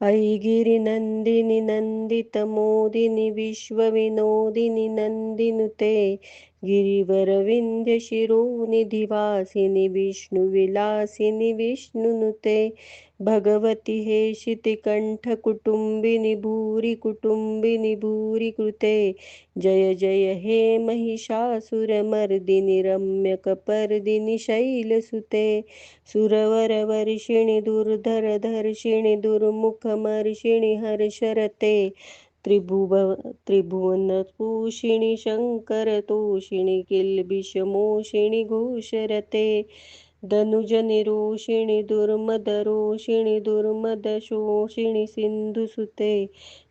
अयि गिरिनन्दिनि नन्दितमोदिनि विश्वविनोदिनि नन्दिनुते गिरिवरविन्ध्यशिरोनिधिवासिनि विष्णुविलासिनि विष्णुनुते भगवति हे शितिकण्ठकुटुम्बिनि भूरि कुटुम्बिनि भूरि कृते। जय जय हे महिषासुरमर्दिनि रम्यकपर्दिनि शैलसुते। सुरवरवर्षिणि दुर्धरधर्षिणि दुर्मुखमर्षिणि हर्षरते। त्रिभुव त्रिभुवनपोषिणि शङ्करतोषिणि किल्बिषमोषिणि घोषरते धनुजनिरोषिणि दुर्मदरोषिणि दुर्मदशोषिणि सिन्धुसुते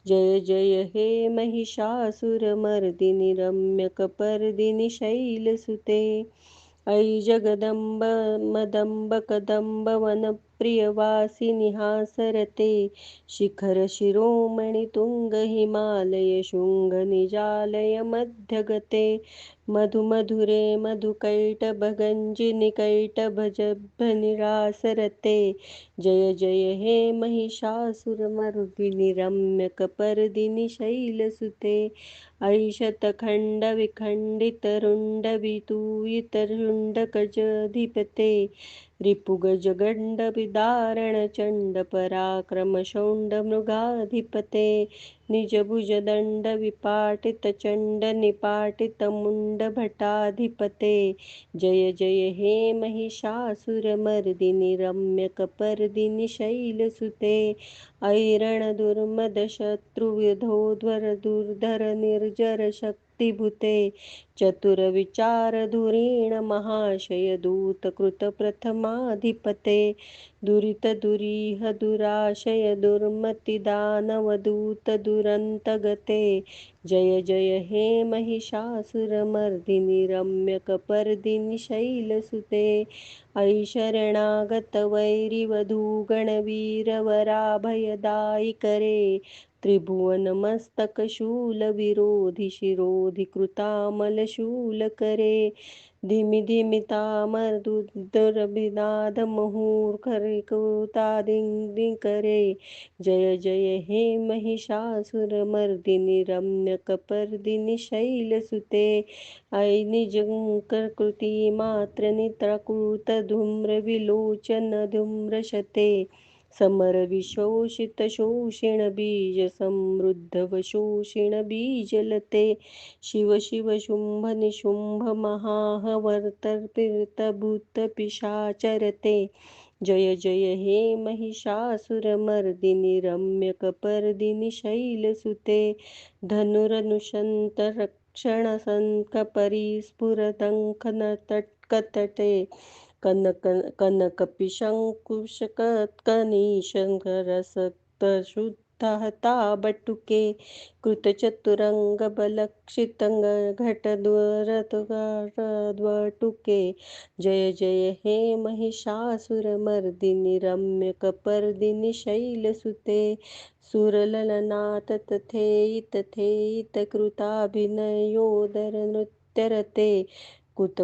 जय जय, हे महिषासुरमर्दिनि रम्यकपर्दिनि शैलसुते। अयि जगदम्ब, मदम्ब, कदम्ब वनप्रियवासिनि हासरते शिखरशिरोमणि तुङ्गहिमालय शुङ्गनिजालय मध्यगते। मधुमधुरे मधुकैटभगञ्जिनिकैटभजभनिरासरते जय जय हे महिषासुरमर्दिनि रम्यकपर्दिनि शैलसुते अयि शतखण्डविखण्डितरुण्डवितूयितरुण्डकजधिपते रिपुगजगण्डविदारणचण्डपराक्रमशौण्डमृगाधिपते निजभुजदण्डविपाटितचण्डनिपाटितमुण्डभटाधिपते जय जय हे महिषासुरमर्दिनि रम्यकपर्दिनि शैलसुते ऐरणदुर्मदशत्रुविधोध्वरदुर्धर चतुरविचारधुरीण महाशय दूतकृतप्रथमाधिपते दुरितदुरीह दुराशय दुर्मतिदानवदूत दुरन्तगते जय जय हे महिषासुरमर्दिनि रम्यकपर्दिनि शैलसुते अयि शरणागतवैरिवधूगणवीरवराभयदायिकरे त्रिभुवनमस्तकशूलविरोधि शिरोधिकृतामलशूलकरे धिमि धिमि तामरुद्रविनादमुहुर्खरिकुतादिङ्करे जय जय हे महिषासुरमर्दिनि रम्यकपर्दिनि शैलसुते अयि निजङ्ककृतिमात्रनित्रकूतधूम्रविलोचनधूम्रशते समरविशोषितशोषिणबीजसमृद्धवशोषिणबीजलते शिव शिव शुम्भ निशुम्भ महाहवर्तर्पितभूतपिशाचरते जय जय हे महिषासुरमर्दिनि रम्यकपर्दिनि शैलसुते धनुरनुशन्तरक्षणसङ्कपरिस्फुरदङ्कनतट्कतटे कनक कनकपिशङ्कुशकत्कनिशङ्करसक्तशुद्धहताबटुके कृतचतुरङ्गबलक्षितङ्गघटद्वरद्वटुके जय जय हे महिषासुरमर्दिनि रम्यकपर्दिनि शैलसुते सुरललनाथ तथेयितथेयितकृताभिनयोदरनृत्यरते कुत